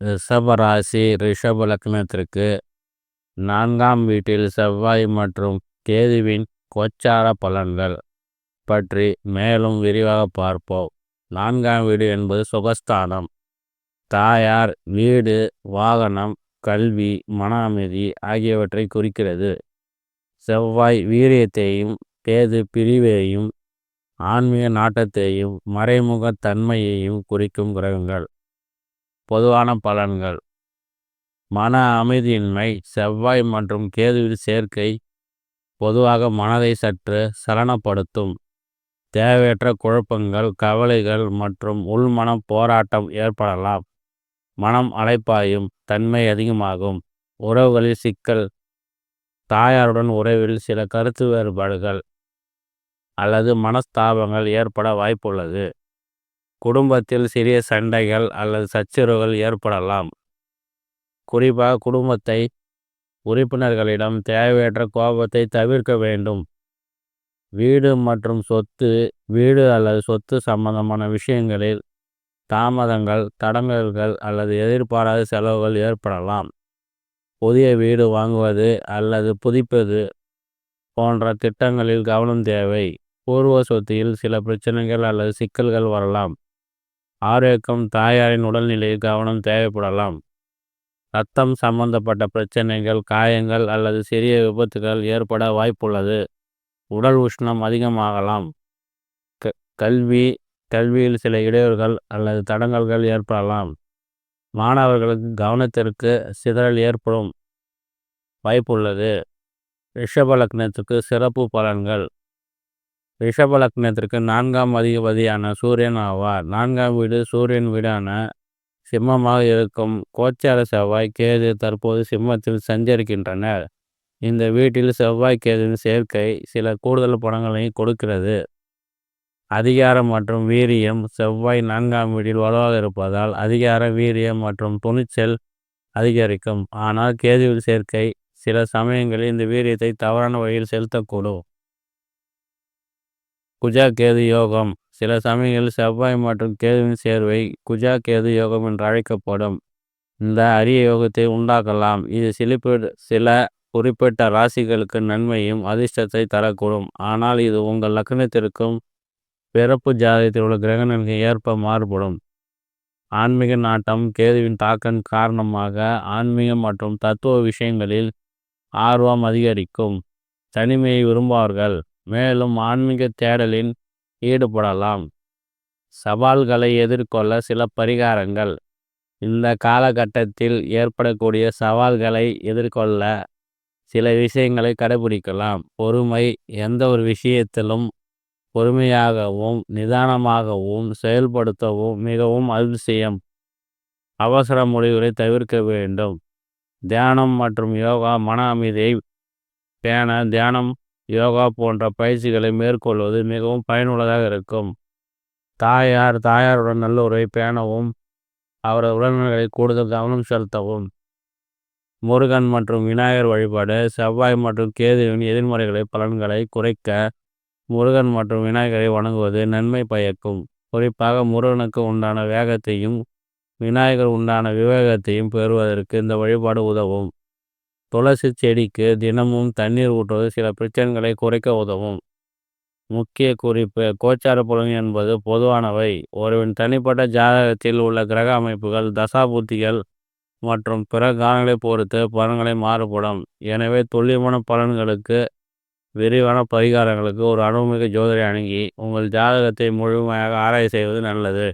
ரிஷபராசி ரிஷப லக்னத்திற்கு நான்காம் வீட்டில் செவ்வாய் மற்றும் கேதுவின் கோச்சார பலன்கள் பற்றி மேலும் விரிவாக பார்ப்போம். நான்காம் வீடு என்பது சுகஸ்தானம். தாயார் வீடு வாகனம் கல்வி மன அமைதி ஆகியவற்றை குறிக்கிறது. செவ்வாய் வீரியத்தையும் கேது பிரிவையும் ஆன்மீக நாட்டத்தையும் மறைமுக தன்மையையும் குறிக்கும் கிரகங்கள். பொதுவான பலன்கள். மன அமைதியின்மை செவ்வாய் மற்றும் கேதுவில் சேர்க்கை பொதுவாக மனதை சற்று சலனப்படுத்தும். தேவையற்ற குழப்பங்கள் கவலைகள் மற்றும் உள்மன போராட்டம் ஏற்படலாம். மனம் அலைப்பாயும் தன்மை அதிகமாகும். உறவுகளில் சிக்கல் தாயாருடன் உறவில் சில கருத்து வேறுபாடுகள் அல்லது மனஸ்தாபங்கள் ஏற்பட வாய்ப்புள்ளது. குடும்பத்தில் சிறிய சண்டைகள் அல்லது சச்சரவுகள் ஏற்படலாம். குறிப்பாக குடும்பத்தை உறுப்பினர்களிடம் தேவையற்ற கோபத்தை தவிர்க்க வேண்டும். வீடு மற்றும் சொத்து வீடு அல்லது சொத்து சம்பந்தமான விஷயங்களில் தாமதங்கள் தடங்கல்கள் அல்லது எதிர்பாராத செலவுகள் ஏற்படலாம். புதிய வீடு வாங்குவது அல்லது புதுப்பிப்பது போன்ற திட்டங்களில் கவனம் தேவை. பூர்வ சொத்தில் சில பிரச்சனைகள் அல்லது சிக்கல்கள் வரலாம். ஆரோக்கியம் தாயாரின் உடல்நிலையில் கவனம் தேவைப்படலாம். ரத்தம் சம்பந்தப்பட்ட பிரச்சனைகள் காயங்கள் அல்லது சிறிய விபத்துகள் ஏற்பட வாய்ப்புள்ளது. உடல் உஷ்ணம் அதிகமாகலாம். க கல்வி கல்வியில் சில இடையூறுகள் அல்லது தடங்கல்கள் ஏற்படலாம். மாணவர்களுக்கு கவனத்திற்கு சிதறல் ஏற்படும் வாய்ப்புள்ளது. ரிஷப லக்னத்துக்கு சிறப்பு பலன்கள். ரிஷப லக்னத்திற்கு நான்காம் அதிகபதியான சூரியன் ஆவார். நான்காம் வீடு சூரியன் வீடான சிம்மமாக இருக்கும் கோச்சார செவ்வாய் கேது தற்போது சிம்மத்தில் சஞ்சரிக்கின்றனர். இந்த வீட்டில் செவ்வாய் கேதுவின் சேர்க்கை சில கூடுதல் பணங்களை கொடுக்கிறது. அதிகாரம் மற்றும் வீரியம் செவ்வாய் நான்காம் வீட்டில் வலுவாக இருப்பதால் அதிகார வீரியம் மற்றும் துணிச்சல் அதிகரிக்கும். ஆனால் கேதுவில் சேர்க்கை சில சமயங்களில் இந்த வீரியத்தை தவறான வழியில் செலுத்தக்கூடும். குஜா கேது யோகம். சில சமயங்களில் செவ்வாய் மற்றும் கேதுவின் சேர்வை குஜா கேது யோகம் என்று அழைக்கப்படும். இந்த அரிய யோகத்தை உண்டாக்கலாம். இது சிலிப்பு சில குறிப்பிட்ட ராசிகளுக்கு நன்மையும் அதிர்ஷ்டத்தை தரக்கூடும். ஆனால் இது உங்கள் லக்னத்திற்கும் பிறப்பு ஜாதகத்தில் உள்ள கிரகணங்களுக்கு ஏற்ப மாறுபடும். ஆன்மீக நாட்டம் கேதுவின் தாக்கம் காரணமாக ஆன்மீகம் மற்றும் தத்துவ விஷயங்களில் ஆர்வம் அதிகரிக்கும். தனிமையை விரும்புவார்கள். மேலும் ஆன்மீக தேடலில் ஈடுபடலாம். சவால்களை எதிர்கொள்ள சில பரிகாரங்கள். இந்த காலகட்டத்தில் ஏற்படக்கூடிய சவால்களை எதிர்கொள்ள சில விஷயங்களை கடைபிடிக்கலாம். பொறுமை எந்த ஒரு விஷயத்திலும் பொறுமையாகவும் நிதானமாகவும் செயல்படுத்தவும் மிகவும் அதிசயம். அவசர முடிவுகளை தவிர்க்க வேண்டும். தியானம் மற்றும் யோகா மன அமைதியை பேண தியானம் யோகா போன்ற பயிற்சிகளை மேற்கொள்வது மிகவும் பயனுள்ளதாக இருக்கும். தாயார் தாயாருடன் நல்ல உறவை பேணவும் அவரது உடல்நலங்களை கூடுதல் கவனம் செலுத்தவும். முருகன் மற்றும் விநாயகர் வழிபாடு செவ்வாய் மற்றும் கேதுவின் எதிர்மறைகளை பலன்களை குறைக்க முருகன் மற்றும் விநாயகரை வணங்குவது நன்மை பயக்கும். குறிப்பாக முருகனுக்கு உண்டான வேகத்தையும் விநாயகர் உண்டான விவேகத்தையும் பெறுவதற்கு இந்த வழிபாடு உதவும். துளசி செடிக்கு தினமும் தண்ணீர் ஊற்றுவது சில பிரச்சனைகளை குறைக்க உதவும். முக்கிய குறிப்பு கோச்சார புலன் என்பது பொதுவானவை. ஒருவரின் தனிப்பட்ட ஜாதகத்தில் உள்ள கிரக அமைப்புகள் தசாபுத்திகள் மற்றும் பிற காரணிகளைப் பொறுத்து பலன்களை மாறுபடும். எனவே துல்லியமான பலன்களுக்கு விரிவான பரிகாரங்களுக்கு ஒரு அனுபவமிக்க ஜோதிடரை அணுகி உங்கள் ஜாதகத்தை முழுமையாக ஆராய்ச்சி செய்வது நல்லது.